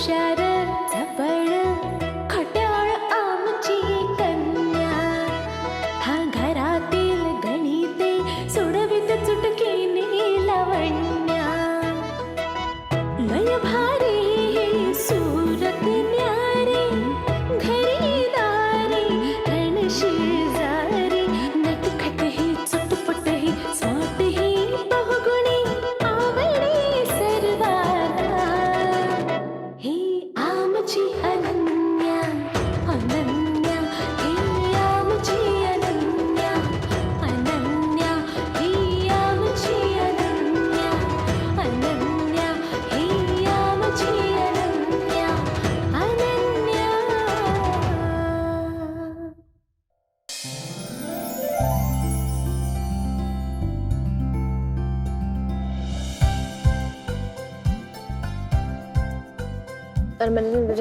shadow.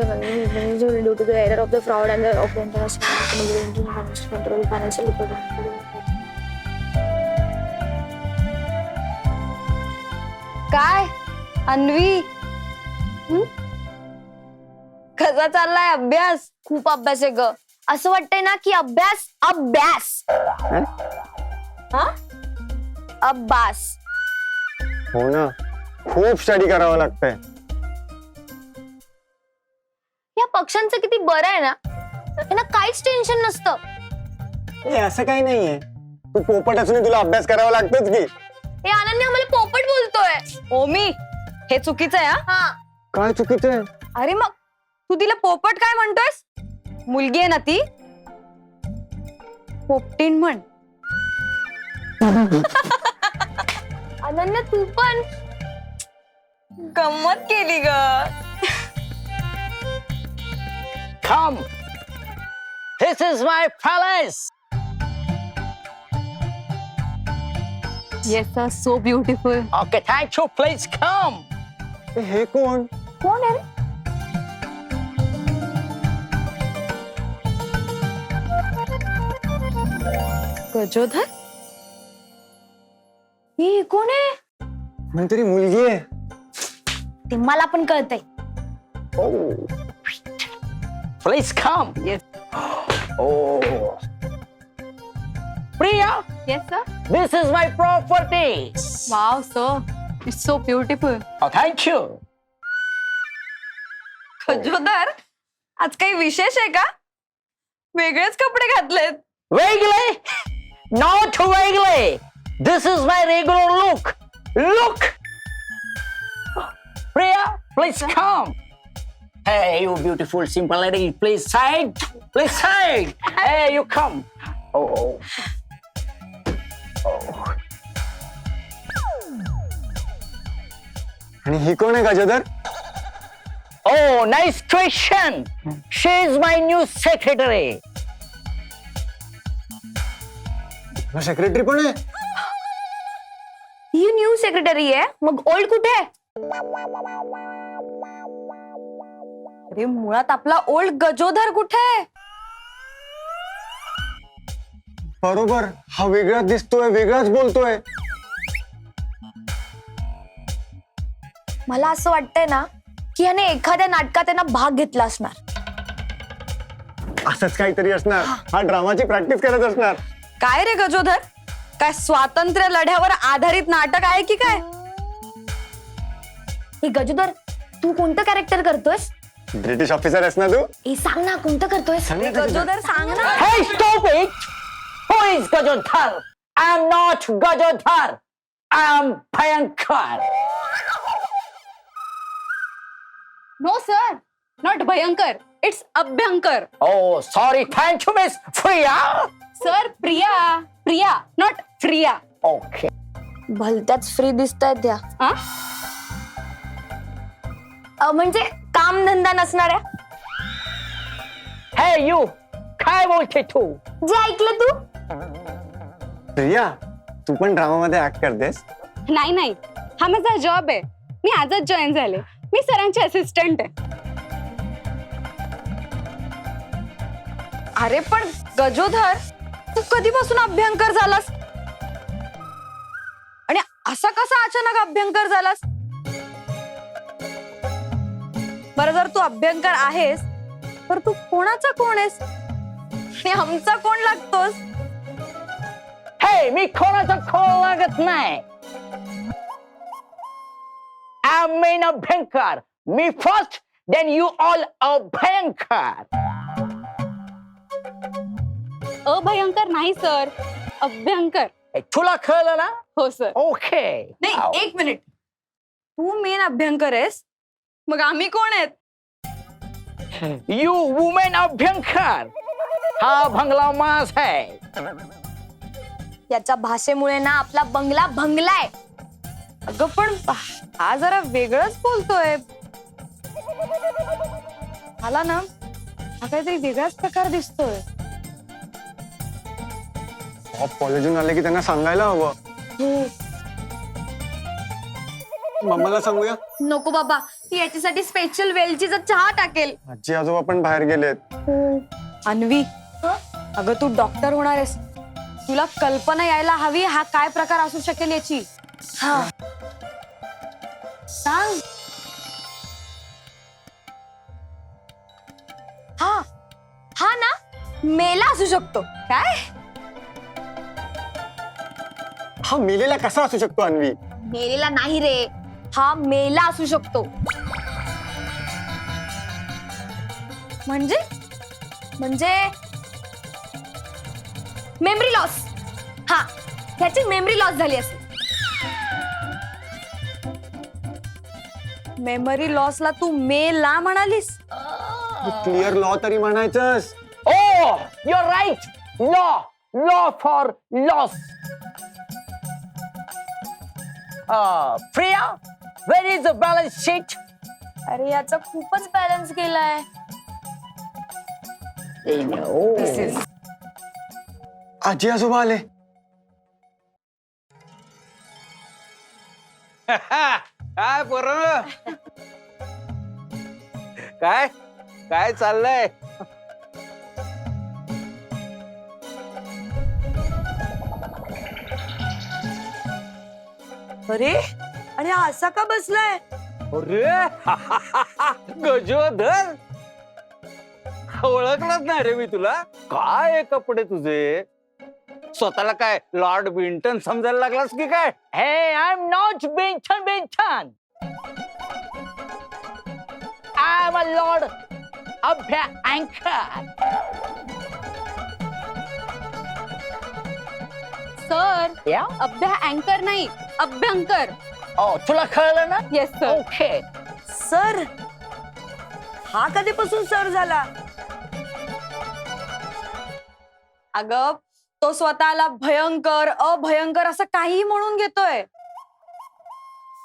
मुझे जो due to the error of the fraud and of the international control financial report काय? अन्वी? कसा चाललाय अभ्यास? खूब अभ्यास आहे ग. ना कि अभ्यास अभ्यास. अब्बास हो? ना. खूप स्टडी करावं लागतंय. या पक्ष्यांचं किती बरं आहे ना? त्यांना काहीच टेन्शन नसतं. हे असं काही नाहीये. तू पोपट असून तुला अभ्यास करावा लागतोच की. हे अनन्या मला पोपट बोलतोय. ओमी हे चुकीचं आहे हा? हा. काय चुकीचं आहे? अरे मग तू तिला पोपट काय म्हणतोयस? मुलगी आहे ना ती? पोपटीन म्हण. अनन्या तू पण. गंमत केली ग. Come. This is my palace. Yes so beautiful Okay, thank you. Please come. हे कोण कोण आहे रे? गजोधर ही कोण आहे म्हणतरी मुलगी आहे ते मला पण कळतंय Oh. Please come. Yes Oh. Priya, yes sir this is my property. Wow so it's so beautiful Oh, thank you. Gajodhar आज काही विशेष आहे का वेगळेच कपडे घातलेत Wegley? Not Wegley. This is my regular look. Look. Priya, please come. Hey, you beautiful, simple lady. Please side. Please side. Hey, you come. Oh, oh. आणि ही कोण आहे Gajodhar Oh, nice question. She is my new secretary. Secretary पण आहे ही new secretary आहे मग old कुठे आहे अरे मुळात आपला ओल्ड गजोधर कुठे? बरोबर हा वेगळाच दिसतोय वेगळाच बोलतोय. मला असं वाटतंय ना की याने एखाद्या नाटकात त्यांना भाग घेतला असणार. असंच काहीतरी असणार. हा. ड्रामाची प्रॅक्टिस करत असणार. काय रे गजोधर काय स्वातंत्र्य लढ्यावर आधारित नाटक आहे की काय? हे गजूदर तू कोणतं कॅरेक्टर करतोयस? ब्रिटिश ऑफिसर आहेस ना तू हे सांग ना कोणतं करतोयस सांग ना गजोदर. गजोधर सांग ना Hey, stop it! Who is Gajodhar? I'm not Gajodhar. I'm Bhayankar. No sir not Bhayankar it's Abhyankar Oh, sorry. Thank you, Miss Priya. Sir Priya Priya not Priya Okay. भलत्याच फ्री दिसत आहेत त्या? अ, म्हणजे काम धंदा नसणाऱ्या Hey, you. काय बोलते तू? जे ऐकलं तू? प्रिया तू पण ड्रामामध्ये ऍक्ट करतेस? नाही नाही. हा माझा जॉब आहे. मी आजच जॉईन झाले. मी सरांचे असिस्टंट आहे. अरे पण गजोधर तू कधीपासून अभ्यंकर झालास? आणि असा कसा अचानक अभ्यंकर झालास? बरं जर तू अभ्यंकर आहेस तर तू कोणाचा कोण आहेस? आणि आमचा कोण लागतोस? हे मी कोणाचा खोल लागत नाही. I mean Abhyankar. Me first then you all Abhyankar. Abhyankar नाही सर अभ्यंकर. तुला कळलं ना? हो सर ओके नाही एक मिनिट तू मेन अभ्यंकर आहेस? मग आम्ही कोण आहेत? यू वुमेन अभ्यंकर हा बंगला मास है याच्या भाषेमुळे ना आपला बंगला भंगलाय. अगं पण हा जरा वेगळंच बोलतोय. मला ना हा काहीतरी वेगळाच प्रकार दिसतोय. कॉलेजून आले की त्यांना सांगायला हवं. मम्माला सांगूया? नको बाबा ती याच्यासाठी स्पेशल वेलचीचा चहा टाकेल. आजी आजोबा पण बाहेर गेलेत. अन्वी अगं तू डॉक्टर होणार आहेस तुला कल्पना यायला हवी हा काय प्रकार असू शकेल याची? हा. सांग. हा. हा ना मेला असू शकतो. काय? हा मेलेला कसा असू शकतो अन्वी? मेलेला नाही रे. हा मेला असू शकतो. म्हणजे? म्हणजे? मेमरी लॉस हा ह्याची मेमरी लॉस झाली असेल. मेमरी लॉसला तू मेला म्हणालीस. क्लिअर लॉ तरी म्हणायचंस. ओ your right law law for loss Priya where is the balance sheet अरे याचा खूपच बॅलन्स केलाय आजी आजोबा आले. काय पोर? काय? काय चाललंय? अरे आणि हा असा का बसलाय अरे गजोधर ओळखलंच नाही रे मी तुला काय आहे कपडे तुझे स्वतःला काय लॉर्ड विंटन समजायला लागलास की काय Hey, I'm not Benton Benton. I'm a Lord Abhya Anchor. Sir Yeah? Abhya अँकर नाही अभ्यंकर तुला कळलं ना? Yes sir Okay. सर हा कधीपासून सर झाला? अग तो स्वतःला भयंकर अभयंकर असं काही म्हणून घेतोय.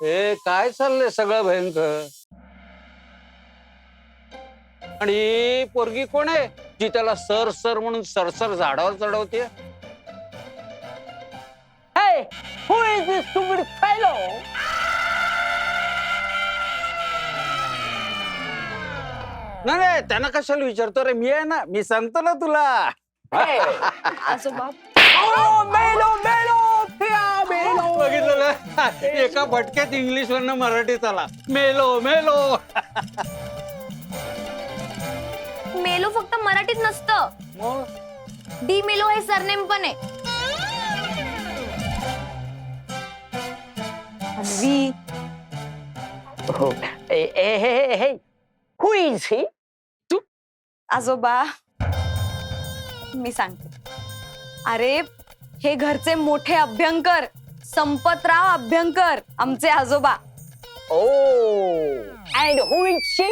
हे काय चाललंय सगळं भयंकर? आणि ही पोरगी कोण आहे? जी त्याला सर सर म्हणून सरसर झाडावर चढवते Hey, who is this stupid fellow? नाही नाही त्यांना कशाला विचारतो रे मी आहे ना मी सांगतो ना तुला Hey. आजोबा Oh, Melo, Melo, Pia, Melo. बघितलं ना? एका भटक्यात इंग्लिश वरनं मराठीत आला मेलो मेलो मेलो फक्त मराठीत नसतं मग डी मेलो हे सरनेम पण आहे Anvi Oh, hey, hey, hey, hey. Who is he? आजोबा मी सांगते. अरे हे घरचे मोठे अभ्यंकर संपतराव अभ्यंकर आमचे आजोबा. Oh, and who is she?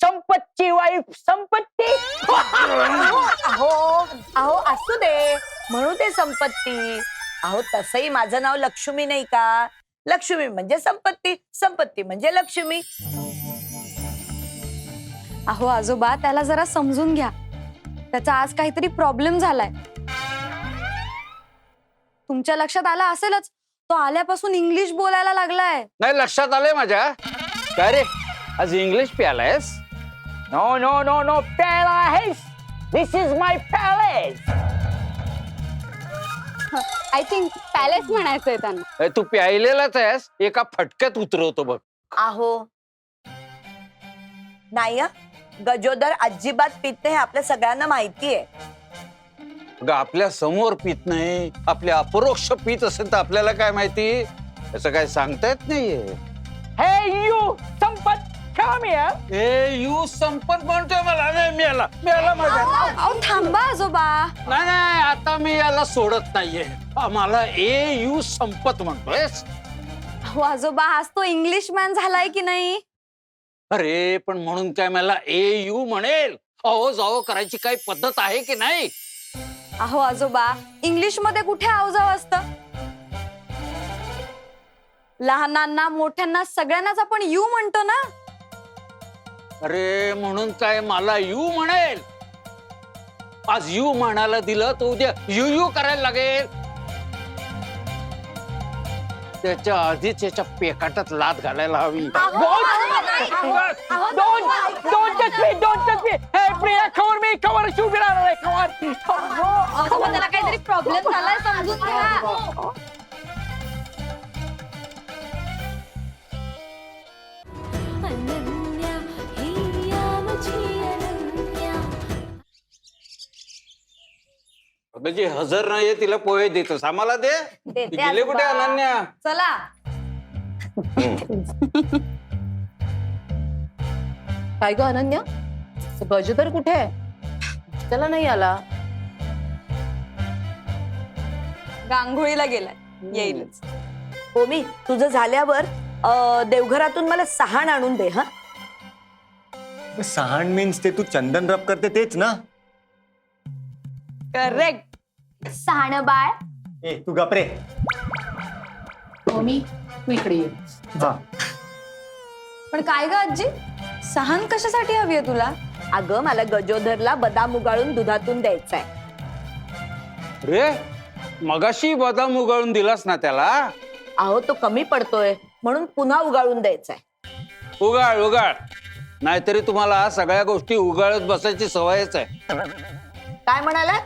संपत्ती वाईफ संपत्ती अहो अहो असू दे. म्हणू दे संपत्ती. अहो तसंही माझं नाव लक्ष्मी नाही का? लक्ष्मी म्हणजे संपत्ती संपत्ती म्हणजे लक्ष्मी. अहो आजोबा त्याला जरा समजून घ्या. त्याचा आज काहीतरी प्रॉब्लेम झालाय. तुमच्या लक्षात आला असेलच? तो आल्यापासून इंग्लिश बोलायला लागलाय. नाही लक्षात आलंय माझ्या. काय रे? आज English palace No, no, no, no, palace. This is my palace. I think palace म्हणायचंय त्यांना. ए, तू प्यायलेलाच आहेस एका फटक्यात उतरवतो बघ. आहो. नाही हं. गजोदर अजिबात पित नाही हे आपल्या सगळ्यांना माहिती आहे. अगं, आपल्यासमोर पित नाही आपल्या अपरोक्ष पित असेल तर आपल्याला काय माहिती? असं काय सांगता येत नाहीये. Hey, you, come here. Hey you Sampat म्हणतोय मला. नाही मिळाला मिळाला माझ्या अहो थांबा आजोबा. नाही नाही आता मी याला सोडत नाहीये. हा, मला ए यू संपत म्हणतोयस. अहो आजोबा आज तो इंग्लिश मॅन झालाय की नाही? अरे पण म्हणून काय मला ए यू म्हणेल? अहो जाओ करायची काही पद्धत आहे की नाही? अहो आजोबा इंग्लिशमध्ये कुठे आवजाव असत? लहानांना मोठ्यांना सगळ्यांनाच आपण यू म्हणतो ना? अरे म्हणून काय मला यू म्हणेल? आज यू म्हणायला दिलं तर उद्या यू यू करायला लागेल. त्याच्या आधीच याच्या पेकाटात लात घालायला हवी. come on. Come on. आजोबा त्याला काहीतरी प्रॉब्लेम झालाय समजून घ्या. अगं जी हजर नाहीये तिला पोहे देतोस. आम्हाला दे. देते गेले कुठे आजोबा. अनन्या? चला. काय ग अनन्या? ते गजोदर कुठे आहे? त्याला नाही आला. गांघोळीला गेलाय. येईलच. हो मी. तुझं झाल्यावर अं, देवघरातून मला सहाण आणून दे हा? सहाण मीन्स ते तू चंदन रब करते तेच ना? करेक्ट सहाण बाळ. ए तू गपरे मी तू इकडे ये हा. पण काय ग आजी? सहान कशासाठी हवी आहे तुला? अगं मला गजोदरला बदाम उगाळून दुधातून द्यायचाय. रे मगाशी बदाम उगाळून दिलास ना त्याला? अहो तो कमी पडतोय म्हणून पुन्हा उगाळून द्यायचाय. उगाळ उगाळ. नाहीतरी तुम्हाला सगळ्या गोष्टी उगाळत बसायची सवयच आहे. काय म्हणाला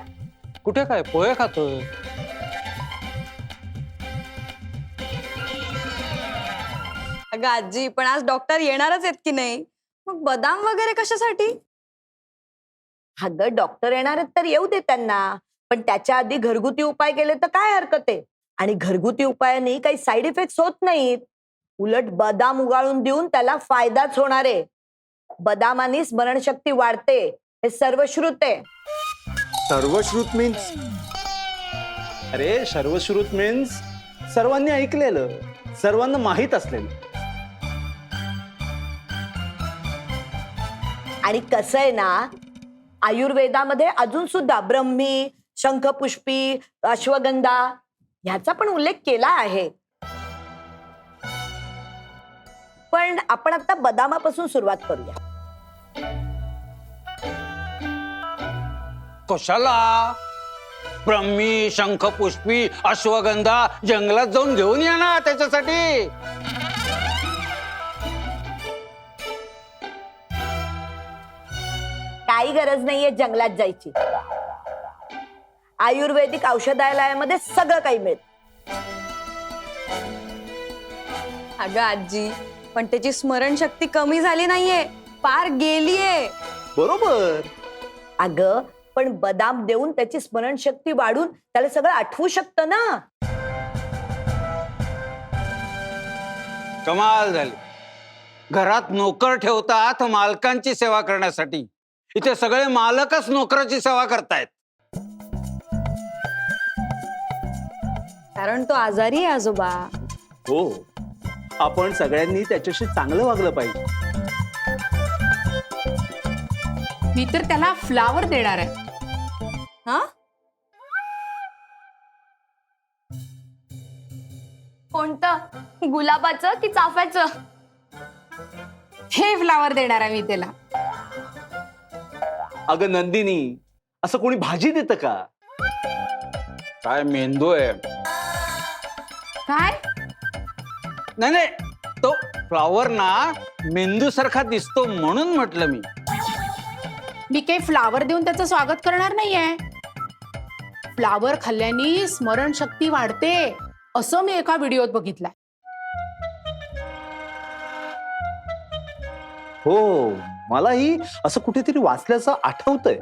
कुठे काय? पोहे खातोय. अगं आजी पण आज डॉक्टर येणारच आहेत की नाही? मग बदाम वगैरे कशासाठी? अगं डॉक्टर येणार आहेत तर येऊ दे त्यांना. पण त्याच्या आधी घरगुती उपाय केले तर काय हरकत आहे? आणि घरगुती उपायाने काही साईड इफेक्ट होत नाहीत. उलट बदाम उगाळून देऊन त्याला फायदाच होणार आहे. बदामाने स्मरणशक्ती वाढते हे सर्वश्रुत आहे. सर्वश्रुत मीन्स अरे सर्वश्रुत मीन्स सर्वांनी ऐकलेलं सर्वांना माहीत असलेलं. आणि कसं आहे ना आयुर्वेदामध्ये अजून सुद्धा ब्रह्मी शंखपुष्पी अश्वगंधा ह्याचा पण उल्लेख केला आहे. पण आपण आता बदामापासून सुरुवात करूया. कशाला? ब्रह्मी शंखपुष्पी अश्वगंधा जंगलात जाऊन घेऊन या ना त्याच्यासाठी. काही गरज नाहीये जंगलात जायची. आयुर्वेदिक औषधालयामध्ये सगळं काही मिळत. अगं आजी पण त्याची स्मरणशक्ती कमी झाली नाहीये. पार गेलीये. बरोबर. अगं पण बदाम देऊन त्याची स्मरणशक्ती वाढून त्याला सगळं आठवू शकतं ना? कमाल झाली. घरात नोकर ठेवतात मालकांची सेवा करण्यासाठी. इथे सगळे मालकच नोकराची सेवा करतायत. कारण तो आजारी आहे आजोबा. हो. आपण सगळ्यांनी त्याच्याशी चांगलं वागलं पाहिजे. मी तर त्याला फ्लावर देणार आहे. हा? कोणतं? गुलाबाचं की चाफ्याचं? हे फ्लावर देणार आहे मी त्याला. अगं नंदिनी असं कोणी भाजी देतं का? काय मेंदू आहे? काय? नाही नाही तो फ्लॉवर ना मेंदू सारखा दिसतो म्हणून म्हटलं मी. मी काही फ्लावर देऊन त्याचं स्वागत करणार नाहीये. फ्लावर खाल्ल्याने स्मरणशक्ती वाढते असं मी एका व्हिडिओत बघितलंय. हो मलाही असं कुठेतरी वाचल्याचं आठवतंय.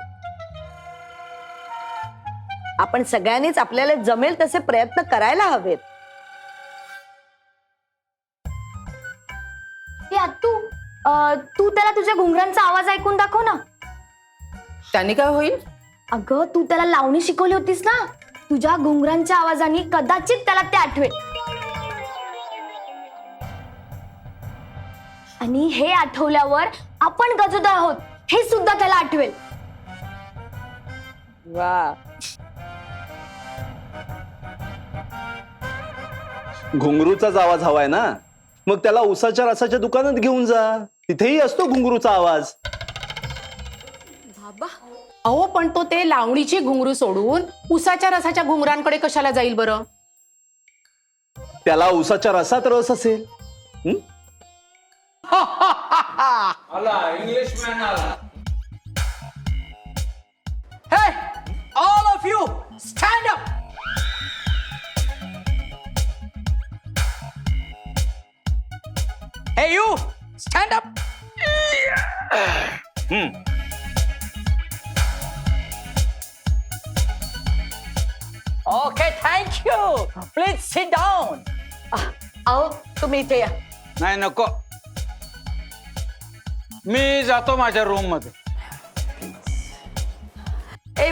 आपण सगळ्यांनीच आपल्याला जमेल तसे प्रयत्न करायला हवेत. हे अं, तू त्याला तुझ्या घुंगरांचा आवाज ऐकून दाखव ना. त्यांनी काय होईल? अगं तू त्याला लावणी शिकवली होतीस ना? तुझ्या घुंगरांच्या आवाजाने कदाचित त्याला ते आठवेल. आणि हे आठवल्यावर आपण गजोदर आहोत हे सुद्धा त्याला आठवेल. वा. घुंगरूचाच आवाज हवाय ना? मग त्याला उसाच्या रसाच्या दुकानात घेऊन जा. तिथेही असतो घुंगरूचा आवाज. अहो पण तो ते लावणीची घुंगरू सोडून उसाच्या रसाच्या घुंगरांकडे कशाला जाईल बरं त्याला उसाच्या रसात रस असेल हं? आला इंग्लिश मॅन आला Hey, all of you, stand up. Hey, you, stand up. हम्म. You. Please sit down. अहो तुम्ही इथे या नाही नको। मी जातो माझ्या रूम मध्ये। ए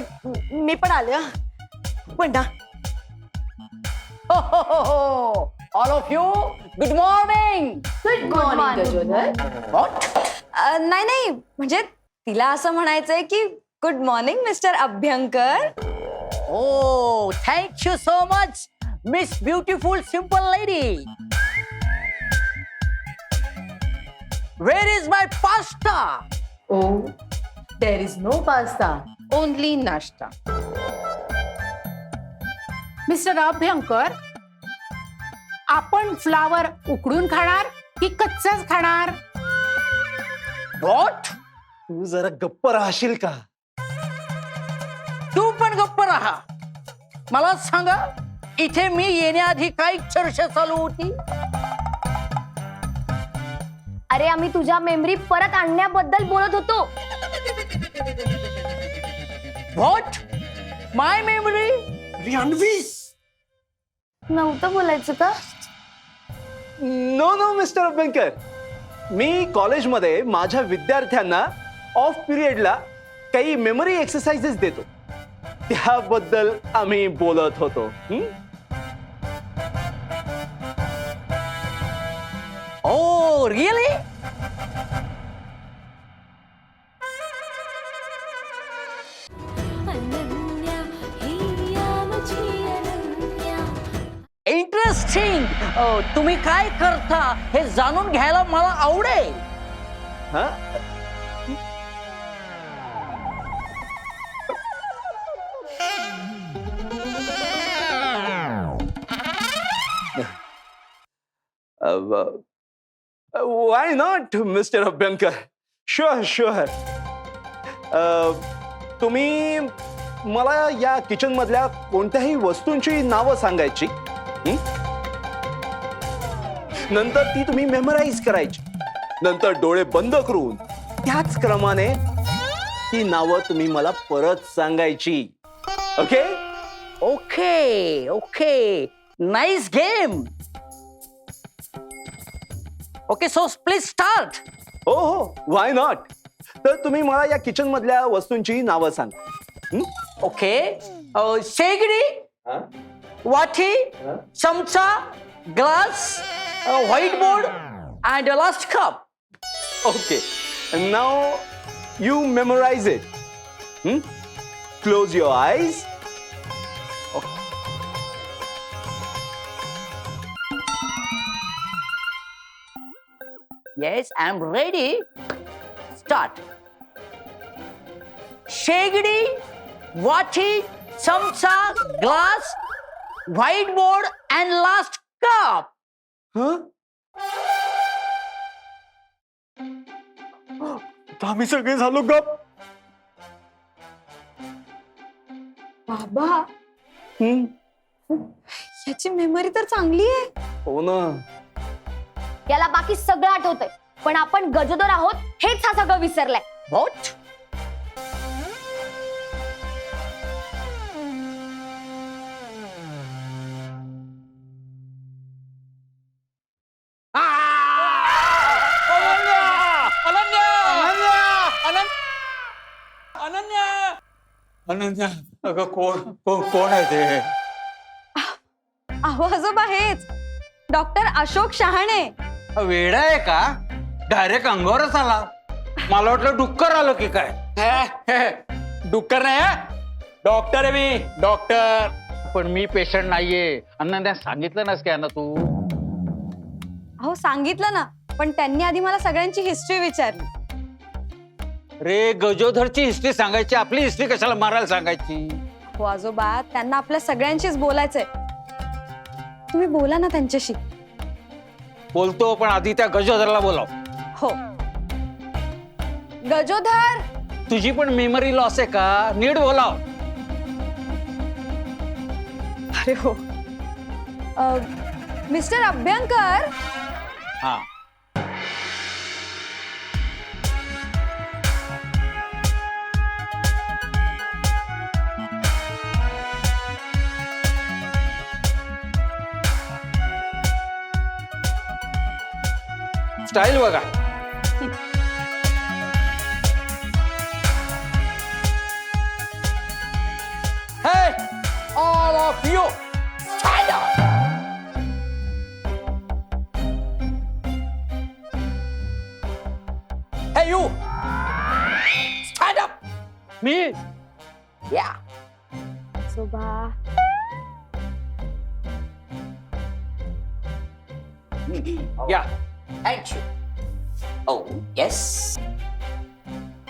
मी पण आले हं. पण ना all of you good morning good morning what a, नाही नाही म्हणजे तिला असं म्हणायचंय की good morning mister Abhyankar Oh, thank you so much, Miss Beautiful Simple Lady. Where is my pasta? Oh there is no pasta only नाश्ता mister Abhyankar आपण flower उकडून खाणार की कच्चाच खाणार What? तू जरा गप्प राहशील का तू पण गप्प राहा. मला सांगा इथे मी येण्याआधी काय चर्चा चालू होती? अरे आम्ही तुझ्या मेमरी परत आणण्याबद्दल बोलत होतो. व्हॉट माय मेमरी नव्हतं बोलायचं का? नो नो मिस्टर अभ्यंकर मी कॉलेजमध्ये माझ्या विद्यार्थ्यांना ऑफ पिरियडला काही मेमरी एक्सरसाइजेस देतो. त्याबद्दल आम्ही बोलत होतो. हं? ओ रिअली इंटरेस्टिंग तुम्ही काय करता हे जाणून घ्यायला मला आवडेल. Why not mister Abhyankar sure sure तुम्ही मला या किचन मधल्या कोणत्याही वस्तूंची नावं सांगायची नंतर ती तुम्ही मेमराईज करायची. नंतर डोळे बंद करून त्याच क्रमाने ती नावं तुम्ही मला परत सांगायची. Okay okay okay nice game okay so please start हो हो वाय नॉट तर तुम्ही मला या किचन मधल्या वस्तूंची नावं सांगा? ओके शेगडी वाटी चमचा glass whiteboard and last cup Okay. And now you memorize it. Hmm? Close your Yes, I'm ready. Start. शेगडी वाटी चमचा glass whiteboard and last cup आम्ही सगळे झालो गप बाबा। हम्म, याची मेमरी तर चांगली आहे। हो ना। याला बाकी सगळं आठवतंय. पण आपण गजोदर आहोत हेच हा सगळं विसरलाय. What? अनन्या! अनन्या! अगं कोण कोण कोण आहे ते? अहो आजोबा हेच. डॉक्टर अशोक शहाणे. वेडा आहे का? डायरेक्ट अंगावरच आला. मला वाटलं डुक्कर आलं की काय? डुक्कर नाही डॉक्टर आहे मी डॉक्टर. पण मी पेशंट नाहीये. अनन्या सांगितलं नास काय ना तू. अहो सांगितलं ना पण त्यांनी आधी मला सगळ्यांची हिस्ट्री विचारली. रे गजोधरची हिस्ट्री सांगायची आपली हिस्ट्री कशाला मारायला सांगायची? हो आजोबा त्यांना आपल्या सगळ्यांशीच बोलायचंय. तुम्ही बोला ना त्यांच्याशी. बोलतो पण आधी त्या गजोधरला बोलाव. हो. गजोधर तुझी पण मेमरी लॉस आहे का? नीट बोलाव. अरे हो. मिस्टर अभ्यंकर? हा. स्टाईल बघा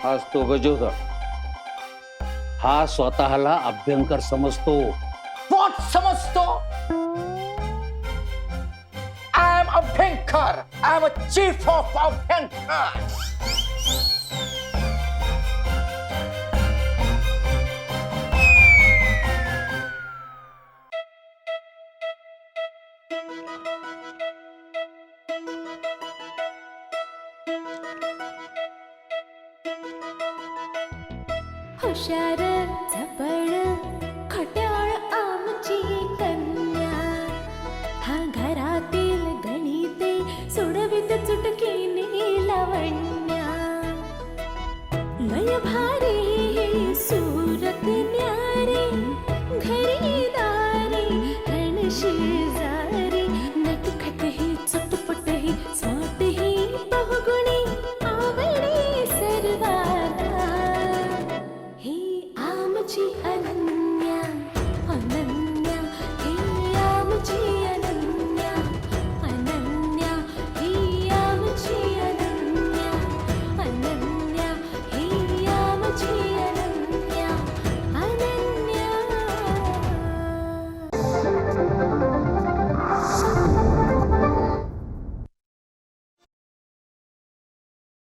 हाच तो गजोधर हा स्वतःला अभ्यंकर समजतो What समजतो? I'm a banker. I'm a chief of a banker. भयभारे Surati